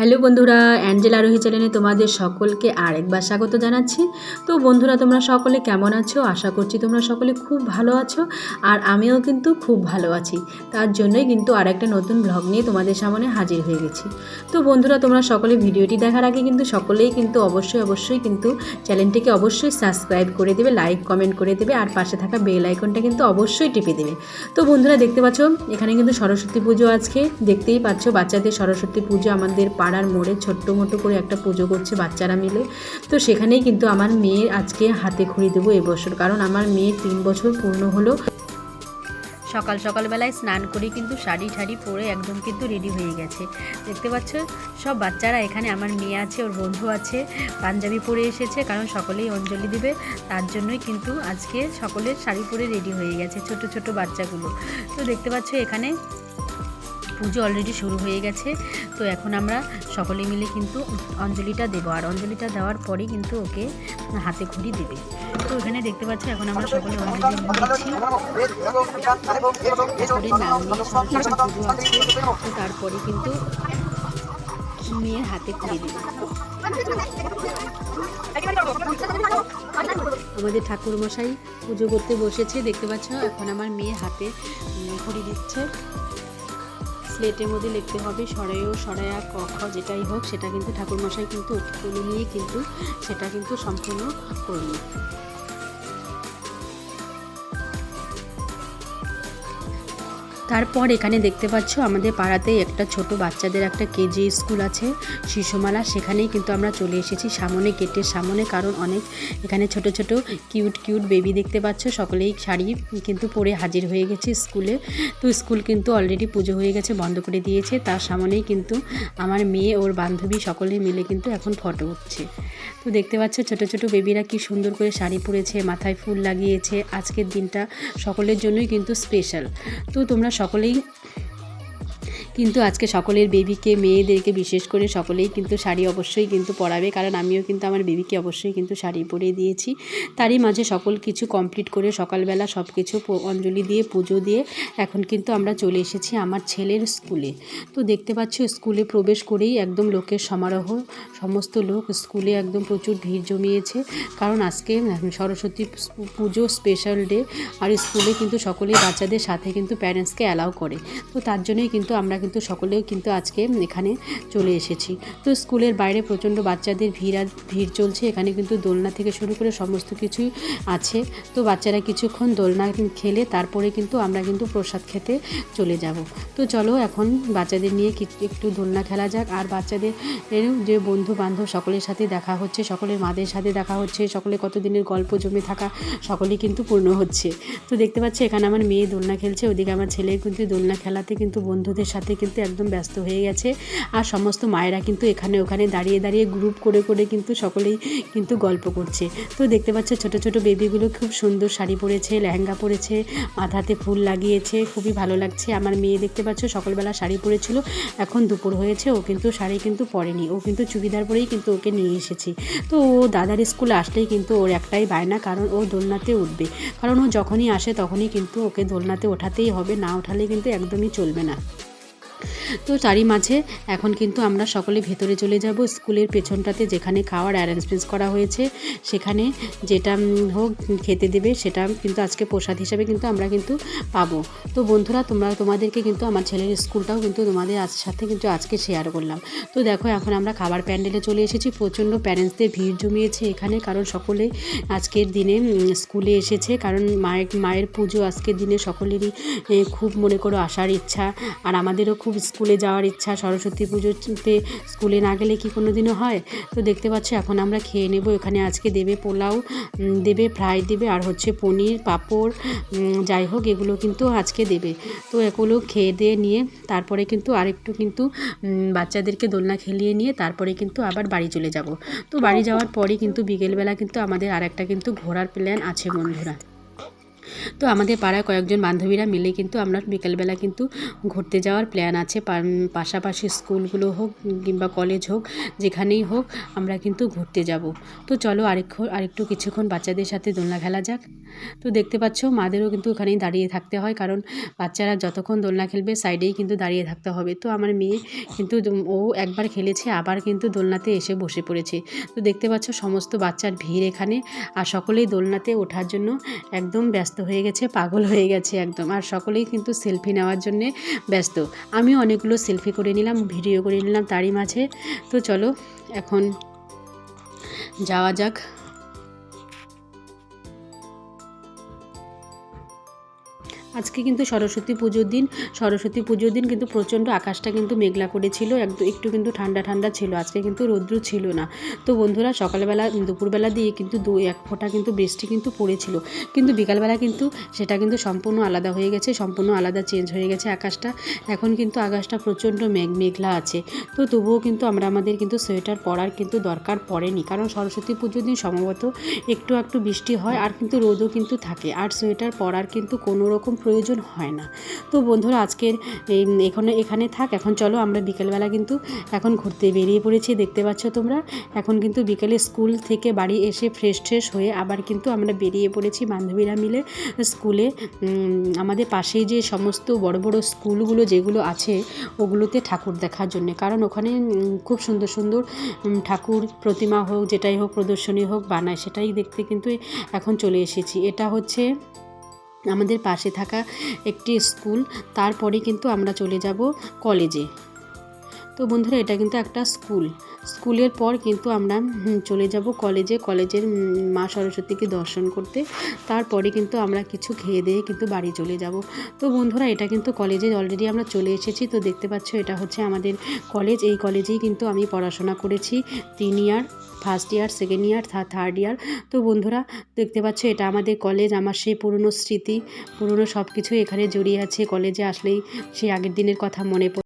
Hello বন্ধুরা, Angel আরোহী চ্যানেলে তোমাদের সকলকে আরেকবার স্বাগত জানাচ্ছি। তো বন্ধুরা, তোমরা সকলে কেমন আছো? আশা করছি তোমরা সকলে খুব ভালো আছো আর আমিও কিন্তু খুব ভালো আছি। তার জন্যই কিন্তু আরেকটা নতুন ব্লগ নিয়ে তোমাদের সামনে হাজির হয়ে গেছি। তো বন্ধুরা, তোমরা সকলে ভিডিওটি দেখার আগে কিন্তু সকলেই কিন্তু অবশ্যই অবশ্যই কিন্তু চ্যানেলটিকে অবশ্যই সাবস্ক্রাইব করে দেবে, লাইক, কমেন্ট করে দেবে আর পাশে থাকা বেল আইকনটা কিন্তু অবশ্যই টিপে দেবে। তো বন্ধুরা, দেখতে পাচ্ছ, এখানে কিন্তু সরস্বতী পুজো আজকে। দেখতেই পাচ্ছ, বাচ্চাদের সরস্বতী পুজো আমাদের পাড়ার মোড়ে ছোট্ট মোটো করে একটা পুজো করছে বাচ্চারা মিলে। তো সেখানেই কিন্তু আমার মেয়ের আজকে হাতে খড়ি দেবো এবছর কারণ আমার মেয়ের তিন বছর পূর্ণ হলো। সকাল সকালবেলায় স্নান করে কিন্তু শাড়ি ঠাড়ি পরে একদম কিন্তু রেডি হয়ে গেছে। দেখতে পাচ্ছ? সব বাচ্চারা এখানে আমার মেয়ে আছে, ওর বন্ধু আছে, পাঞ্জাবি পরে এসেছে, কারণ সকলেই অঞ্জলি দিবে। তার জন্যই কিন্তু আজকে সকলের শাড়ি পরে রেডি হয়ে গেছে ছোট ছোট বাচ্চাগুলো। তো দেখতে পাচ্ছ এখানে পুজো অলরেডি শুরু হয়ে গেছে। তো এখন আমরা সকলে মিলে কিন্তু অঞ্জলিটা দেবো। আর অঞ্জলিটা দেওয়ার পরেই কিন্তু ওকে হাতে ঘড়ি দেবে। তো এখানে দেখতে পাচ্ছি, এখন আমরা সকলে অঞ্জলি তারপরে কিন্তু মেয়ের হাতে ঘড়ি দেবে? আমাদের ঠাকুর মশাই পুজো করতে বসেছে। দেখতে পাচ্ছ, এখন আমার মেয়ে হাতে ঘড়ি দিচ্ছে। স্লেটের মধ্যে লিখতে হবে সরায় সরায়া ক, খ যেটাই হোক, সেটা কিন্তু ঠাকুরমশাই কিন্তু তুলে নিয়ে কিন্তু, সেটা কিন্তু সম্পূর্ণ করল তারপর এখানে দেখতে পাচ্ছ আমাদের পাড়াতেই একটা ছোট বাচ্চাদের একটা কেজি স্কুল আছে, শিশুমালা। সেখানেই কিন্তু আমরা চলে এসেছি সামনে গেটের সামনে, কারণ অনেক এখানে ছোট ছোট কিউট কিউট বেবি দেখতে পাচ্ছ। সকলেই শাড়ি কিন্তু পরে হাজির হয়ে গেছে স্কুলে। তো স্কুল কিন্তু অলরেডি পুজো হয়ে গেছে, বন্ধ করে দিয়েছে। তার সামনেই কিন্তু আমার মেয়ে, ওর বান্ধবী সকলে মিলে কিন্তু এখন ফটো উঠছে। তো দেখতে পাচ্ছ ছোট ছোট বেবিরা কি সুন্দর করে শাড়ি পরেছে, মাথায় ফুল লাগিয়েছে। আজকের দিনটা সকলের জন্যই কিন্তু স্পেশাল তো তোমরা সকলেই কিন্তু আজকে সকলের বেবিকে মেয়েদেরকে বিশেষ করে সকলেই কিন্তু শাড়ি অবশ্যই কিন্তু পরাবে, কারণ আমিও কিন্তু আমার বেবিকে অবশ্যই কিন্তু শাড়ি পরিয়ে দিয়েছি। তারই মাঝে সকল কিছু কমপ্লিট করে সকালবেলা সব কিছু অঞ্জলি দিয়ে, পুজো দিয়ে এখন কিন্তু আমরা চলে এসেছি আমার ছেলের স্কুলে। তো দেখতে পাচ্ছ, স্কুলে প্রবেশ করেই একদম লোকের সমারোহ। সমস্ত লোক স্কুলে একদম প্রচুর ভিড় জমিয়েছে, কারণ আজকে সরস্বতী পুজো স্পেশাল ডে আর স্কুলে কিন্তু সকলেই বাচ্চাদের সাথে কিন্তু প্যারেন্টসকে অ্যালাউ করে। তো তার জন্যই কিন্তু আমরা সকলেও কিন্তু আজকে এখানে চলে এসেছি। তো স্কুলের বাইরে প্রচণ্ড বাচ্চাদের ভিড় ভিড় চলছে, এখানে কিন্তু দোলনা থেকে শুরু করে সমস্ত কিছুই আছে। তো বাচ্চারা কিছুক্ষণ দোলনা খেলে তারপরে কিন্তু আমরা কিন্তু প্রসাদ খেতে চলে যাব। তো চলো এখন বাচ্চাদের নিয়ে একটু দোলনা খেলা যাক। আর বাচ্চাদের যে বন্ধু বান্ধব সকলের সাথে দেখা হচ্ছে, সকলের মাদের সাথে দেখা হচ্ছে, সকলে কতদিনের গল্প জমে থাকা সকলেই কিন্তু পূর্ণ হচ্ছে। তো দেখতে পাচ্ছি, এখানে আমার মেয়ে দোলনা খেলছে, ওদিকে আমার ছেলে কিন্তু দোলনা খেলাতে কিন্তু বন্ধুদের সাথে কিন্তু একদম ব্যস্ত হয়ে গেছে। আর সমস্ত মায়েরা কিন্তু এখানে ওখানে দাঁড়িয়ে দাঁড়িয়ে গ্রুপ করে করে কিন্তু সকলেই কিন্তু গল্প করছে। তো দেখতে পাচ্ছ ছোট ছোট বেবিগুলো খুব সুন্দর শাড়ি পরেছে, লেহেঙ্গা পরেছে, মাথাতে ফুল লাগিয়েছে, খুবই ভালো লাগছে। আমার মেয়ে দেখতে পাচ্ছ সকালবেলা শাড়ি পরেছিল, এখন দুপুর হয়েছে, ও কিন্তু শাড়ি কিন্তু পরেনি। ও কিন্তু চুড়িদার পরেই কিন্তু ওকে নিয়ে এসেছি। তো ও দাদার স্কুলে আসলেই কিন্তু ওর একটাই বায়না, কারণ ও দোলনাতে উঠবে। কারণ ও যখনই আসে তখনই কিন্তু ওকে দোলনাতে ওঠাতেই হবে, না ওঠালে কিন্তু একদমই চলবে না। তো তারই মাঝে এখন কিন্তু আমরা সকলে ভেতরে চলে যাব। স্কুলের পেছনটাতে যেখানে খাওয়ার অ্যারেঞ্জমেন্টস করা হয়েছে, সেখানে যেটা হোক খেতে দেবে সেটা কিন্তু আজকে প্রসাদ হিসাবে কিন্তু আমরা কিন্তু পাবো। তো বন্ধুরা, তোমরা, তোমাদেরকে কিন্তু আমার ছেলের স্কুলটাও কিন্তু তোমাদের সাথে কিন্তু আজকে শেয়ার করলাম। তো দেখো, এখন আমরা খাবার প্যান্ডেলে চলে এসেছি। প্রচণ্ড প্যারেন্টসদের ভিড় জমিয়েছে এখানে, কারণ সকলে আজকের দিনে স্কুলে এসেছে। কারণ মায়ের মায়ের পুজো আজকের দিনে সকলেরই খুব মনে করো আসার ইচ্ছা। আর আমাদেরও খুব স্কুলে যাওয়ার ইচ্ছা, সরস্বতী পুজোতে স্কুলে না গেলে কি কোনো দিনও হয়? তো দেখতে পাচ্ছ, এখন আমরা খেয়ে নেব। এখানে আজকে দেবে পোলাও দেবে ফ্রাই দেবে, আর হচ্ছে পনির, পাঁপড় যাই হোক, এগুলো কিন্তু আজকে দেবে। তো এগুলো খেয়ে দিয়ে নিয়ে, তারপরে কিন্তু আরেকটু কিন্তু বাচ্চাদেরকে দোলনা খেলিয়ে নিয়ে, তারপরে কিন্তু আবার বাড়ি চলে যাব। তো বাড়ি যাওয়ার পরে কিন্তু বিকেলবেলা কিন্তু আমাদের আর একটা কিন্তু ঘোরার প্ল্যান আছে বন্ধুরা। তো আমাদের পাড়ায় কয়েকজন বান্ধবীরা মিলে কিন্তু আমরা বিকেলবেলা কিন্তু ঘুরতে যাওয়ার প্ল্যান আছে। পাশাপাশি স্কুলগুলো হোক কিংবা কলেজ হোক, যেখানেই হোক আমরা কিন্তু ঘুরতে যাব। তো চলো আরেকক্ষণ আরেকটু কিছুক্ষণ বাচ্চাদের সাথে দোলনা খেলা যাক। তো দেখতে পাচ্ছ মাদেরও কিন্তু ওখানেই দাঁড়িয়ে থাকতে হয়, কারণ বাচ্চারা যতক্ষণ দোলনা খেলবে সাইডেই কিন্তু দাঁড়িয়ে থাকতে হবে। তো আমার মেয়ে কিন্তু ও একবার খেলেছে, আবার কিন্তু দোলনাতে এসে বসে পড়েছে। তো দেখতে পাচ্ছ সমস্ত বাচ্চার ভিড় এখানে, আর সকলেই দোলনাতে ওঠার জন্য একদম ব্যস্ত হয়ে গেছে, পাগল হয়ে গেছে একদম। আর সকলেই কিন্তু সেলফি নেওয়ার জন্যে ব্যস্ত। আমি অনেকগুলো সেলফি করে নিলাম, ভিডিও করে নিলাম তারই মাঝে। তো চলো, এখন যাওয়া যাক। আজকে কিন্তু সরস্বতী পুজোর দিন। সরস্বতী পুজোর দিন কিন্তু প্রচণ্ড আকাশটা কিন্তু মেঘলা করেছিল একদম একটু কিন্তু ঠান্ডা ঠান্ডা ছিল, আজকে কিন্তু রৌদ্র ছিল না। তো বন্ধুরা, সকালবেলা, দুপুরবেলা দিয়ে কিন্তু দু এক ফোঁটা কিন্তু বৃষ্টি কিন্তু পড়েছিল। কিন্তু বিকালবেলা কিন্তু সেটা কিন্তু সম্পূর্ণ আলাদা হয়ে গেছে, সম্পূর্ণ আলাদা চেঞ্জ হয়ে গেছে আকাশটা। এখন কিন্তু আকাশটা প্রচণ্ড মেঘ মেঘলা আছে। তো তবুও কিন্তু আমরা আমাদের কিন্তু সোয়েটার পরার কিন্তু দরকার পড়েনি। কারণ সরস্বতী পুজোর দিন সম্ভবত একটু একটু বৃষ্টি হয় আর কিন্তু রোদও কিন্তু থাকে। আর সোয়েটার পরার কিন্তু কোনো রকম প্রয়োজন হয় না। তো বন্ধুরা, আজকের এই এখানে এখানে থাক, এখন চলো আমরা বিকেলবেলা কিন্তু এখন ঘুরতে বেরিয়ে পড়েছি, দেখতে পাচ্ছ তোমরা। এখন কিন্তু বিকেলে স্কুল থেকে বাড়ি এসে ফ্রেশ ট্রেশ হয়ে আবার কিন্তু আমরা বেরিয়ে পড়েছি বান্ধবীরা মিলে স্কুলে। আমাদের পাশেই যে সমস্ত বড় বড় স্কুলগুলো যেগুলো আছে, ওগুলোতে ঠাকুর দেখার জন্যে। কারণ ওখানে খুব সুন্দর সুন্দর ঠাকুর প্রতিমা হোক, যেটাই হোক, প্রদর্শনী হোক, বানায়, সেটাই দেখতে কিন্তু এখন চলে এসেছি। এটা হচ্ছে আমাদের পাশে থাকা একটি স্কুল তারপরে কিন্তু আমরা চলে যাব কলেজে। তো বন্ধুরা, এটা কিন্তু একটা স্কুল। স্কুলের পর কিন্তু আমরা চলে যাব কলেজে। কলেজের মা সরস্বতীকে দর্শন করতে। তারপরে কিন্তু আমরা কিছু খেয়ে দিয়ে কিন্তু বাড়ি চলে যাব। তো বন্ধুরা, এটা কিন্তু কলেজে অলরেডি আমরা চলে এসেছি। তো দেখতে পাচ্ছ, এটা হচ্ছে আমাদের কলেজ। এই কলেজেই কিন্তু আমি পড়াশোনা করেছি। তিন year first year second year third year তো বন্ধুরা, দেখতে পাচ্ছ, এটা আমাদের কলেজ। আমার সেই পুরনো স্মৃতি, পুরনো সব কিছু এখানে জড়িয়ে আছে। কলেজে আসলেই সেই আগের দিনের কথা মনে পড়ে।